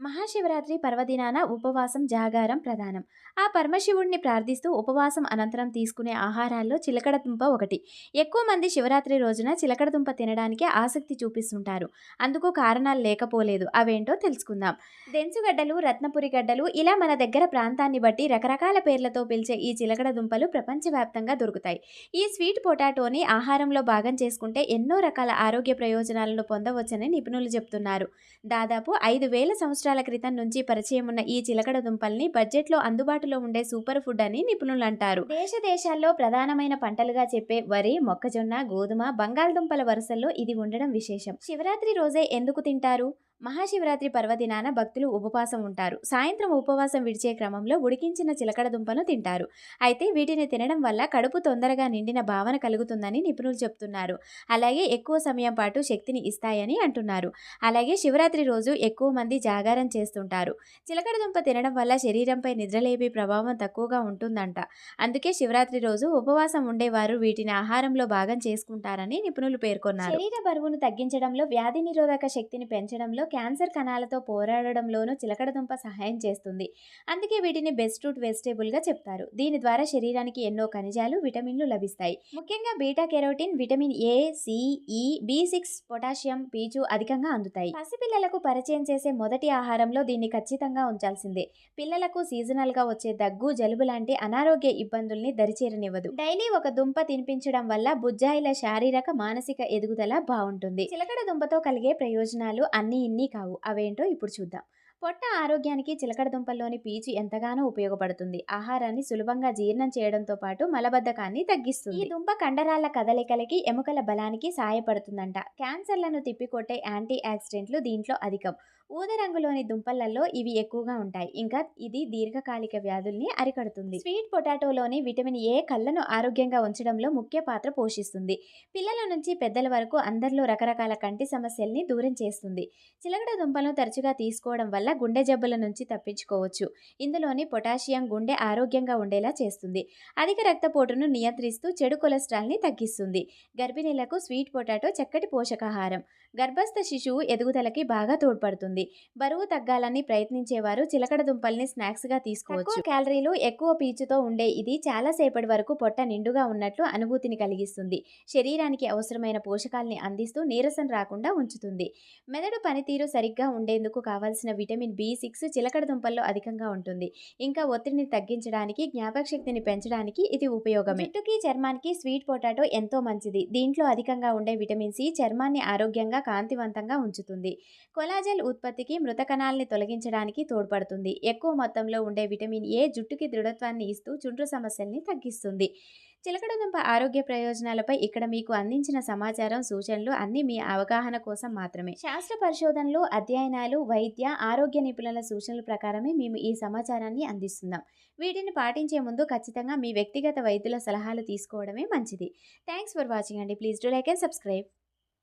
మహాశివరాత్రి పర్వదినాన ఉపవాసం జాగారం ప్రధానం. ఆ పరమశివుణ్ణి ప్రార్థిస్తూ ఉపవాసం అనంతరం తీసుకునే ఆహారాల్లో చిలకడదుంప ఒకటి. ఎక్కువ మంది శివరాత్రి రోజున చిలకడదుంప తినడానికి ఆసక్తి చూపిస్తుంటారు. అందుకు కారణాలు లేకపోలేదు. అవేంటో తెలుసుకుందాం. దెంచుగడ్డలు రత్నపురి గడ్డలు ఇలా మన దగ్గర ప్రాంతాన్ని బట్టి రకరకాల పేర్లతో పిలిచే ఈ చిలకడ దుంపలు ప్రపంచవ్యాప్తంగా దొరుకుతాయి. ఈ స్వీట్ పొటాటోని ఆహారంలో భాగం చేసుకుంటే ఎన్నో రకాల ఆరోగ్య ప్రయోజనాలను పొందవచ్చని నిపుణులు చెప్తున్నారు. దాదాపు ఐదు వేల సంవత్సరాల క్రితం నుంచి పరిచయం ఉన్న ఈ చిలకడ దుంపల్ని బడ్జెట్లో అందుబాటులో ఉండే సూపర్ ఫుడ్ అని నిపుణులు అంటారు. దేశ దేశాల్లో ప్రధానమైన పంటలుగా చెప్పే వరి మొక్కజొన్న గోధుమ బంగాళదుంపల వరుసల్లో ఇది ఉండడం విశేషం. శివరాత్రి రోజే ఎందుకు తింటారు? మహాశివరాత్రి పర్వదినాన భక్తులు ఉపవాసం ఉంటారు. సాయంత్రం ఉపవాసం విడిచే క్రమంలో ఉడికించిన చిలకడ దుంపను తింటారు. అయితే వీటిని తినడం వల్ల కడుపు తొందరగా నిండిన భావన కలుగుతుందని నిపుణులు చెప్తున్నారు. అలాగే ఎక్కువ సమయం పాటు శక్తిని ఇస్తాయని అంటున్నారు. అలాగే శివరాత్రి రోజు ఎక్కువ మంది జాగారం చేస్తుంటారు. చిలకడ దుంప తినడం వల్ల శరీరంపై నిద్రలేపే ప్రభావం తక్కువగా ఉంటుందంట. అందుకే శివరాత్రి రోజు ఉపవాసం ఉండేవారు వీటిని ఆహారంలో భాగం చేసుకుంటారని నిపుణులు పేర్కొన్నారు. శరీర బరువును తగ్గించడంలో వ్యాధి నిరోధక శక్తిని పెంచడంలో క్యాన్సర్ కణాలతో పోరాడడంలోనూ చిలకడదుంప సహాయం చేస్తుంది. అందుకే వీటిని బెస్ట్ రూట్ వెజిటేబుల్గా చెప్తారు. దీని ద్వారా శరీరానికి ఎన్నో ఖనిజాలు విటమిన్లు లభిస్తాయి. ముఖ్యంగా beta carotene vitamin A C E B six potassium పీచు అధికంగా అందుతాయి. పసిపిల్లలకు పరిచయం చేసే మొదటి ఆహారంలో దీన్ని ఖచ్చితంగా ఉంచాల్సిందే. పిల్లలకు సీజనల్గా వచ్చే దగ్గు జలుబు లాంటి అనారోగ్య ఇబ్బందుల్ని దరిచేరనివ్వదు. డైలీ ఒక దుంప తినిపించడం వల్ల బుజ్జాయిల శారీరక మానసిక ఎదుగుదల బాగుంటుంది చిలకడ దుంపతో కలిగే ప్రయోజనాలు అన్ని ఇన్ని కావు. అవేంటో ఇప్పుడు చూద్దాం. పొట్ట ఆరోగ్యానికి చిలకడ దుంపల్లోని పీచు ఎంతగానో ఉపయోగపడుతుంది. ఆహారాన్ని సులభంగా జీర్ణం చేయడంతో పాటు మలబద్ధకాన్ని తగ్గిస్తుంది. ఈ దుంప కండరాల కదలికలకి ఎముకల బలానికి సాయపడుతుందంట. క్యాన్సర్లను తిప్పికొట్టే యాంటీ ఆక్సిడెంట్లు దీంట్లో అధికం. ఊద రంగులోని దుంపలలో ఇవి ఎక్కువగా ఉంటాయి. ఇంకా ఇది దీర్ఘకాలిక వ్యాధుల్ని అరికడుతుంది. స్వీట్ పొటాటోలోని విటమిన్ ఏ కళ్ళను ఆరోగ్యంగా ఉంచడంలో ముఖ్య పాత్ర పోషిస్తుంది. పిల్లల నుంచి పెద్దల వరకు అందరిలో రకరకాల కంటి సమస్యల్ని దూరం చేస్తుంది. చిలకడ దుంపలను తరచుగా తీసుకోవడం వల్ల గుండె జబ్బుల నుంచి తప్పించుకోవచ్చు. ఇందులోని పొటాషియం గుండె ఆరోగ్యంగా ఉండేలా చేస్తుంది. అధిక రక్తపోటును నియంత్రిస్తూ చెడు కొలెస్ట్రాల్ని తగ్గిస్తుంది. గర్భిణీలకు స్వీట్ పొటాటో చక్కటి పోషకాహారం. గర్భస్థ శిశువు ఎదుగుదలకి బాగా తోడ్పడుతుంది. బరువు తగ్గాలని ప్రయత్నించేవారు చిలకడ దుంపల్ని స్నాక్స్గా తీసుకోవచ్చు. క్యాలరీలు ఎక్కువ పీచుతో ఉండే ఇది చాలా సేపటి వరకు పొట్ట నిండుగా ఉన్నట్లు అనుభూతిని కలిగిస్తుంది. శరీరానికి అవసరమైన పోషకాల్ని అందిస్తూ నీరసం రాకుండా ఉంచుతుంది. మెదడు పనితీరు సరిగ్గా ఉండేందుకు కావాల్సిన విటమిన్ బి సిక్స్ చిలకడ దుంపల్లో అధికంగా ఉంటుంది. ఇంకా ఒత్తిడిని తగ్గించడానికి జ్ఞాపక శక్తిని పెంచడానికి ఇది ఉపయోగమే. జుట్టుకి చర్మానికి స్వీట్ పొటాటో ఎంతో మంచిది. దీంట్లో అధికంగా ఉండే విటమిన్ సి చర్మాన్ని ఆరోగ్యంగా కాంతివంతంగా ఉంచుతుంది. కొలాజెల్ ఉత్పత్తికి మృత కణాలని తొలగించడానికి తోడ్పడుతుంది. ఎక్కువ మొత్తంలో ఉండే విటమిన్ ఏ జుట్టుకి దృఢత్వాన్ని ఇస్తూ చుండ్రు సమస్యల్ని తగ్గిస్తుంది. చిలకడదుంప ఆరోగ్య ప్రయోజనాలపై ఇక్కడ మీకు అందించిన సమాచారం సూచనలు అన్నీ మీ అవగాహన కోసం మాత్రమే. శాస్త్ర పరిశోధనలు అధ్యయనాలు వైద్య ఆరోగ్య నిపుణుల సూచనల ప్రకారమే మేము ఈ సమాచారాన్ని అందిస్తున్నాం. వీటిని పాటించే ముందు ఖచ్చితంగా మీ వ్యక్తిగత వైద్యుల సలహాలు తీసుకోవడమే మంచిది. థ్యాంక్స్ ఫర్ వాచింగ్ అండి. Please do like and subscribe.